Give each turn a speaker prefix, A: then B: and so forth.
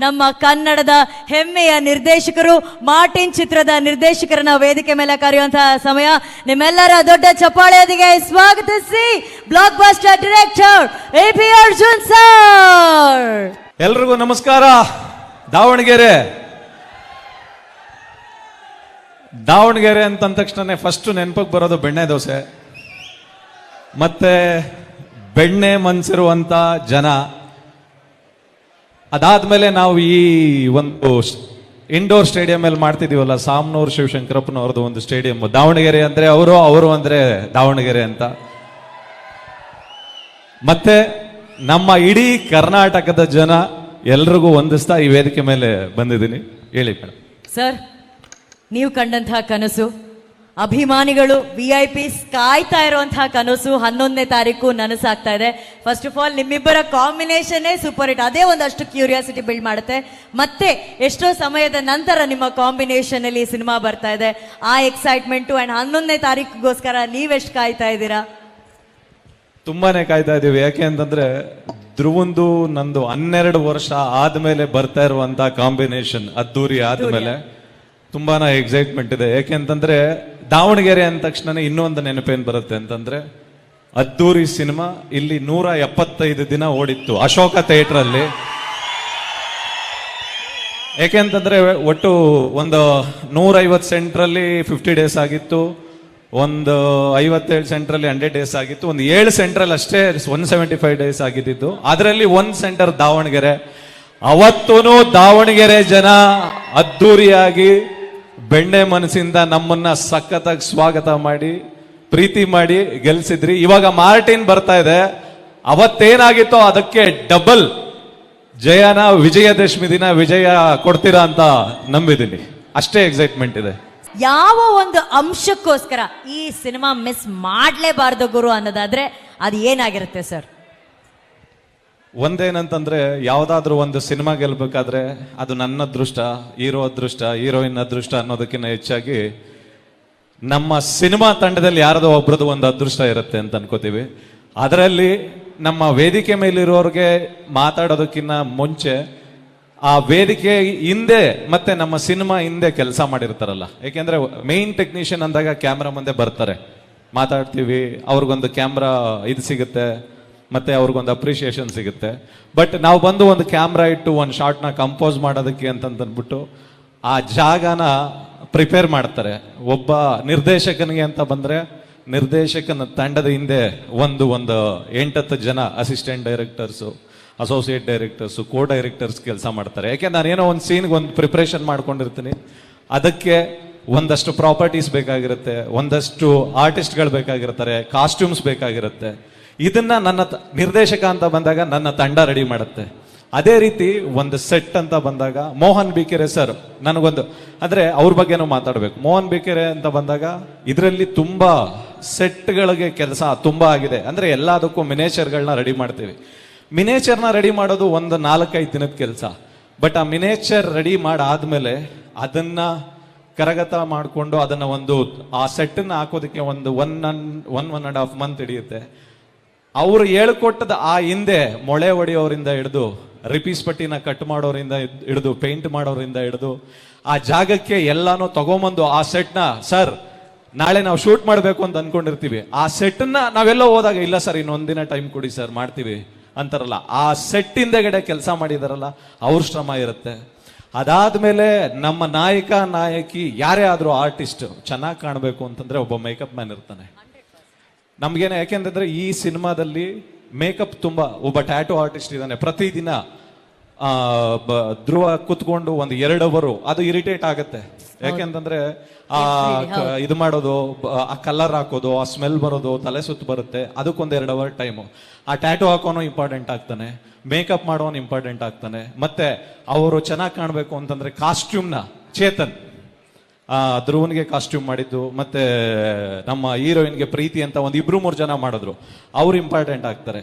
A: ನಮ್ಮ ಕನ್ನಡದ ಹೆಮ್ಮೆಯ ನಿರ್ದೇಶಕರು ಮಾರ್ಟಿನ್ ಚಿತ್ರದ ನಿರ್ದೇಶಕರನ್ನ ವೇದಿಕೆ ಮೇಲೆ ಕರೆಯುವಂತಹ ಸಮಯ. ನಿಮ್ಮೆಲ್ಲರ ದೊಡ್ಡ ಚಪ್ಪಾಳೆಯೊಂದಿಗೆ ಸ್ವಾಗತಿಸಿ blockbuster director A P Arjun sir
B: ಎಲ್ರಿಗೂ ನಮಸ್ಕಾರ. ದಾವಣಗೆರೆ. ದಾವಣಗೆರೆ ಅಂತಂದ ತಕ್ಷಣ ಫಸ್ಟ್ ನೆನಪಿಗೆ ಬರೋದು ಬೆಣ್ಣೆ ದೋಸೆ. ಮತ್ತೆ ಬೆಣ್ಣೆ ಮನ್ಸಿರುವಂತ ಜನ. ಅದಾದ್ಮೇಲೆ ನಾವು ಈ ಒಂದು ಇಂಡೋರ್ ಸ್ಟೇಡಿಯಂ ಅಲ್ಲಿ ಮಾಡ್ತಿದೀವಲ್ಲ ಸಾಮ್ನೂರ್ ಶಿವಶಂಕರಪ್ಪನವ್ರದ್ದು ಒಂದು ಸ್ಟೇಡಿಯಂ ದಾವಣಗೆರೆ ಅಂದ್ರೆ ಅವರು ಅವರು ಅಂದ್ರೆ ದಾವಣಗೆರೆ ಅಂತ. ಮತ್ತೆ ನಮ್ಮ ಇಡೀ ಕರ್ನಾಟಕದ ಜನ ಎಲ್ರಿಗೂ ಹೊಂದಿಸ್ತಾ ಈ ವೇದಿಕೆ ಮೇಲೆ ಬಂದಿದ್ದೀನಿ. ಹೇಳಿ ಮೇಡಮ್.
A: ಸರ್, ನೀವು ಕಂಡಂತಹ ಕನಸು? ಅಭಿಮಾನಿಗಳು ವಿ ಐ ಪಿಸ್ ಕಾಯ್ತಾ ಇರುವಂತಹ ಕನಸು ಹನ್ನೊಂದನೇ ತಾರೀಕು ನನಸಾಗ್ತಾ ಇದೆ. ಫಸ್ಟ್ ಆಫ್ ಆಲ್ ನಿಮ್ಮಿಬ್ಬರ ಕಾಂಬಿನೇಷನ್ನೇ ಸೂಪರ್ ಹಿಟ್ ಅದೇ ಒಂದಷ್ಟು ಕ್ಯೂರಿಯಾಸಿಟಿ ಬಿಲ್ಡ್ ಮಾಡುತ್ತೆ. ಮತ್ತೆ ಎಷ್ಟೋ ಸಮಯದ ನಂತರ ನಿಮ್ಮ ಕಾಂಬಿನೇಷನ್ ಅಲ್ಲಿ ಸಿನಿಮಾ ಬರ್ತಾ ಇದೆ. ಆ ಎಕ್ಸೈಟ್ಮೆಂಟು ಅಂಡ್ ಹನ್ನೊಂದನೇ ತಾರೀಕಿಗೋಸ್ಕರ ನೀವೆಷ್ಟು ಕಾಯ್ತಾ ಇದ್ದೀರಾ?
B: ತುಂಬಾನೇ ಕಾಯ್ತಾ ಇದೀವಿ ಯಾಕೆ ಅಂತಂದ್ರೆ ಧ್ರುವಂದು ನಂದು ಹನ್ನೆರಡು ವರ್ಷ ಆದ್ಮೇಲೆ ಬರ್ತಾ ಇರುವಂತ ಕಾಂಬಿನೇಷನ್ ಅದ್ದೂರಿ ಆದ್ಮೇಲೆ ತುಂಬಾನೇ ಎಕ್ಸೈಟ್ಮೆಂಟ್ ಇದೆ. ಯಾಕೆ ಅಂತಂದ್ರೆ ದಾವಣಗೆರೆ ಅಂದ ತಕ್ಷಣ ಇನ್ನೊಂದು ನೆನಪೇನ್ ಬರುತ್ತೆ ಅಂತಂದ್ರೆ ಅದ್ದೂರಿ ಸಿನಿಮಾ ಇಲ್ಲಿ ನೂರ ಎಪ್ಪತ್ತೈದು ದಿನ ಓಡಿತ್ತು ಅಶೋಕ ಥಿಯೇಟರ್ ಅಲ್ಲಿ ಯಾಕೆಂತಂದ್ರೆ ಒಟ್ಟು ಒಂದು ನೂರೈವತ್ತು ಸೆಂಟ್ರಲ್ಲಿ ಫಿಫ್ಟಿ ಡೇಸ್ ಆಗಿತ್ತು, ಒಂದು ಐವತ್ತೇಳು ಸೆಂಟ್ರಲ್ಲಿ ಹಂಡ್ರೆಡ್ ಡೇಸ್ ಆಗಿತ್ತು, ಒಂದು ಏಳು ಸೆಂಟ್ರಲ್ಲಿ ಅಷ್ಟೇ ಒನ್ ಸೆವೆಂಟಿ ಫೈವ್ ಡೇಸ್ ಆಗಿದ್ದು. ಅದರಲ್ಲಿ ಒಂದು ಸೆಂಟರ್ ದಾವಣಗೆರೆ. ಅವತ್ತೂ ದಾವಣಗೆರೆ ಜನ ಅದ್ದೂರಿಯಾಗಿ ಬೆಣ್ಣೆ ಮನಸ್ಸಿಂದ ನಮ್ಮನ್ನ ಸಖತ್ತಾಗಿ ಸ್ವಾಗತ ಮಾಡಿ, ಪ್ರೀತಿ ಮಾಡಿ ಗೆಲ್ಸಿದ್ರಿ. ಇವಾಗ ಮಾರ್ಟಿನ್ ಬರ್ತಾ ಇದೆ. ಅವತ್ತೇನಾಗಿತ್ತೋ ಅದಕ್ಕೆ ಡಬಲ್ ಜಯನ, ವಿಜಯದಶಮಿ ದಿನ ವಿಜಯ ಕೊಡ್ತೀರಾ ಅಂತ ನಂಬಿದ್ದೀನಿ. ಅಷ್ಟೇ ಎಕ್ಸೈಟ್ಮೆಂಟ್ ಇದೆ.
A: ಯಾವ ಒಂದು ಅಂಶಕ್ಕೋಸ್ಕರ ಈ ಸಿನಿಮಾ ಮಿಸ್ ಮಾಡ್ಲೇಬಾರ್ದು ಗುರು ಅನ್ನೋದಾದ್ರೆ ಅದು ಏನಾಗಿರುತ್ತೆ ಸರ್?
B: ಒಂದೇನಂತಂದ್ರೆ ಯಾವ್ದಾದ್ರು ಒಂದು ಸಿನಿಮಾ ಗೆಲ್ಬೇಕಾದ್ರೆ ಅದು ನನ್ನ ಅದೃಷ್ಟ, ಹೀರೋ ಅದೃಷ್ಟ, ಹೀರೋಯಿನ್ ಅದೃಷ್ಟ ಅನ್ನೋದಕ್ಕಿಂತ ಹೆಚ್ಚಾಗಿ ನಮ್ಮ ಸಿನಿಮಾ ತಂಡದಲ್ಲಿ ಯಾರದೋ ಒಬ್ರದ್ದು ಒಂದು ಅದೃಷ್ಟ ಇರುತ್ತೆ ಅಂತ ಅನ್ಕೋತೀವಿ. ಅದರಲ್ಲಿ ನಮ್ಮ ವೇದಿಕೆ ಮೇಲಿರೋರಿಗೆ ಮಾತಾಡೋದಕ್ಕಿಂತ ಮುಂಚೆ ಆ ವೇದಿಕೆ ಹಿಂದೆ ಮತ್ತೆ ನಮ್ಮ ಸಿನಿಮಾ ಹಿಂದೆ ಕೆಲಸ ಮಾಡಿರ್ತಾರಲ್ಲ. ಏಕೆಂದ್ರೆ ಮೇನ್ ಟೆಕ್ನಿಷಿಯನ್ ಅಂದಾಗ ಕ್ಯಾಮ್ರಾ ಮುಂದೆ ಬರ್ತಾರೆ. ಮಾತಾಡ್ತೀವಿ, ಅವ್ರಿಗೊಂದು ಕ್ಯಾಮ್ರಾ ಇದು ಸಿಗುತ್ತೆ. ಮತ್ತೆ ಅವ್ರಿಗೊಂದು ಅಪ್ರಿಷಿಯೇಷನ್ ಸಿಗುತ್ತೆ. ಬಟ್ ನಾವು ಬಂದು ಒಂದು ಕ್ಯಾಮ್ರಾ ಇಟ್ಟು ಒಂದು ಶಾರ್ಟ್ನ ಕಂಪೋಸ್ ಮಾಡೋದಕ್ಕೆ ಅಂತಂದ್ಬಿಟ್ಟು ಆ ಜಾಗನ ಪ್ರಿಪೇರ್ ಮಾಡ್ತಾರೆ. ಒಬ್ಬ ನಿರ್ದೇಶಕನಿಗೆ ಅಂತ ಬಂದರೆ ನಿರ್ದೇಶಕನ ತಂಡದ ಹಿಂದೆ ಒಂದು ಒಂದು ಎಂಟತ್ತು ಜನ assistant directors associate directors co directors ಕೆಲಸ ಮಾಡ್ತಾರೆ. ಯಾಕೆ ನಾನೇನೋ ಒಂದು ಸೀನ್ಗೆ ಒಂದು ಪ್ರಿಪ್ರೇಷನ್ ಮಾಡ್ಕೊಂಡಿರ್ತೀನಿ. ಅದಕ್ಕೆ ಒಂದಷ್ಟು ಪ್ರಾಪರ್ಟೀಸ್ ಬೇಕಾಗಿರುತ್ತೆ, ಒಂದಷ್ಟು ಆರ್ಟಿಸ್ಟ್ಗಳು ಬೇಕಾಗಿರ್ತಾರೆ ಕಾಸ್ಟ್ಯೂಮ್ಸ್ ಬೇಕಾಗಿರುತ್ತೆ. ಇದನ್ನ ನನ್ನ ನಿರ್ದೇಶಕ ಅಂತ ಬಂದಾಗ ನನ್ನ ತಂಡ ರೆಡಿ ಮಾಡುತ್ತೆ. ಅದೇ ರೀತಿ ಒಂದು ಸೆಟ್ ಅಂತ ಬಂದಾಗ ಮೋಹನ್ ಬಿಕೆರೆ ಸರ್ ನನಗೊಂದು, ಅಂದ್ರೆ ಅವ್ರ ಬಗ್ಗೆನೂ ಮಾತಾಡಬೇಕು. ಮೋಹನ್ ಬಿಕೆರೆ ಅಂತ ಬಂದಾಗ ಇದರಲ್ಲಿ ತುಂಬಾ ಸೆಟ್ಗಳಿಗೆ ಕೆಲಸ ತುಂಬಾ ಆಗಿದೆ. ಅಂದ್ರೆ ಎಲ್ಲದಕ್ಕೂ ಮಿನೇಚರ್ಗಳನ್ನ ರೆಡಿ ಮಾಡ್ತೀವಿ. ಮಿನೇಚರ್ನ ರೆಡಿ ಮಾಡೋದು ಒಂದು ನಾಲ್ಕೈದು ದಿನದ ಕೆಲಸ. ಬಟ್ ಆ ಮಿನೇಚರ್ ರೆಡಿ ಮಾಡಾದ್ಮೇಲೆ ಅದನ್ನ ಕರಗತ ಮಾಡಿಕೊಂಡು ಅದನ್ನ ಒಂದು, ಆ ಸೆಟ್ಟನ್ನು ಹಾಕೋದಕ್ಕೆ ಒಂದು one one one and half month ಹಿಡಿಯುತ್ತೆ. ಅವರು ಹೇಳ್ಕೊಟ್ಟದ ಆ ಹಿಂದೆ ಮೊಳೆ ಹೊಡೆಯೋರಿಂದ ಹಿಡಿದು ರಿಪೀಸ್ ಪಟ್ಟಿನ ಕಟ್ ಮಾಡೋರಿಂದ ಹಿಡಿದು ಪೇಂಟ್ ಮಾಡೋರಿಂದ ಹಿಡಿದು ಆ ಜಾಗಕ್ಕೆ ಎಲ್ಲಾನು ತಗೊಂಬಂದು ಆ ಸೆಟ್ನ, ಸರ್, ನಾಳೆ ನಾವು ಶೂಟ್ ಮಾಡಬೇಕು ಅಂತ ಅನ್ಕೊಂಡಿರ್ತೀವಿ. ಆ ಸೆಟ್ನ ನಾವೆಲ್ಲ ಹೋದಾಗ, ಇಲ್ಲ ಸರ್, ಇನ್ನೊಂದಿನ ಟೈಮ್ ಕೊಡಿ ಸರ್, ಮಾಡ್ತೀವಿ. ಅಂತಾರಲ್ಲ. ಆ ಸೆಟ್ ಹಿಂದೆಗಡೆ ಕೆಲಸ ಮಾಡಿದಾರಲ್ಲ, ಅವ್ರ ಶ್ರಮ ಇರುತ್ತೆ. ಅದಾದ್ಮೇಲೆ ನಮ್ಮ ನಾಯಕ, ನಾಯಕಿ, ಯಾರೇ ಆದ್ರೂ ಆರ್ಟಿಸ್ಟ್ ಚೆನ್ನಾಗಿ ಕಾಣಬೇಕು ಅಂತಂದ್ರೆ ಒಬ್ಬ ಮೇಕಪ್ ಮ್ಯಾನ್ ಇರ್ತಾನೆ. ನಮ್ಗೇನೆ ಯಾಕೆಂತಂದ್ರೆ ಈ ಸಿನಿಮಾದಲ್ಲಿ ಮೇಕಪ್ ತುಂಬಾ ಒಬ್ಬ ಟ್ಯಾಟೂ ಆರ್ಟಿಸ್ಟ್ ಇದ್ದಾನೆ. ಪ್ರತಿದಿನ ಧ್ರುವ ಕುತ್ಕೊಂಡು ಒಂದು ಎರಡು ಅವರು ಅದು ಇರಿಟೇಟ್ ಆಗುತ್ತೆ. ಯಾಕೆಂತಂದ್ರೆ ಆ ಇದು ಮಾಡೋದು ಆ ಕಲರ್ ಹಾಕೋದು ಆ ಸ್ಮೆಲ್ ಬರೋದು ತಲೆ ಸುತ್ತು ಬರುತ್ತೆ. ಅದಕ್ಕೊಂದು ಎರಡು ಅವರ್ ಟೈಮು ಆ ಟ್ಯಾಟೋ ಹಾಕೋನು ಇಂಪಾರ್ಟೆಂಟ್ ಆಗ್ತಾನೆ. ಮೇಕಪ್ ಮಾಡೋನು ಇಂಪಾರ್ಟೆಂಟ್ ಆಗ್ತಾನೆ. ಮತ್ತೆ ಅವರು ಚೆನ್ನಾಗಿ ಕಾಣಬೇಕು ಅಂತಂದ್ರೆ ಕಾಸ್ಟ್ಯೂಮ್ನ ಚೇತನ್. ಧ್ರುವನ್ಗೆ ಕಾಸ್ಟ್ಯೂಮ್ ಮಾಡಿದ್ದು, ಮತ್ತೆ ನಮ್ಮ ಹೀರೋಯಿನ್ಗೆ ಪ್ರೀತಿ ಅಂತ ಒಂದು ಇಬ್ರು ಮೂರು ಜನ ಮಾಡಿದ್ರು. ಅವ್ರು ಇಂಪಾರ್ಟೆಂಟ್ ಆಗ್ತಾರೆ.